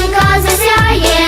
Сонька засяє.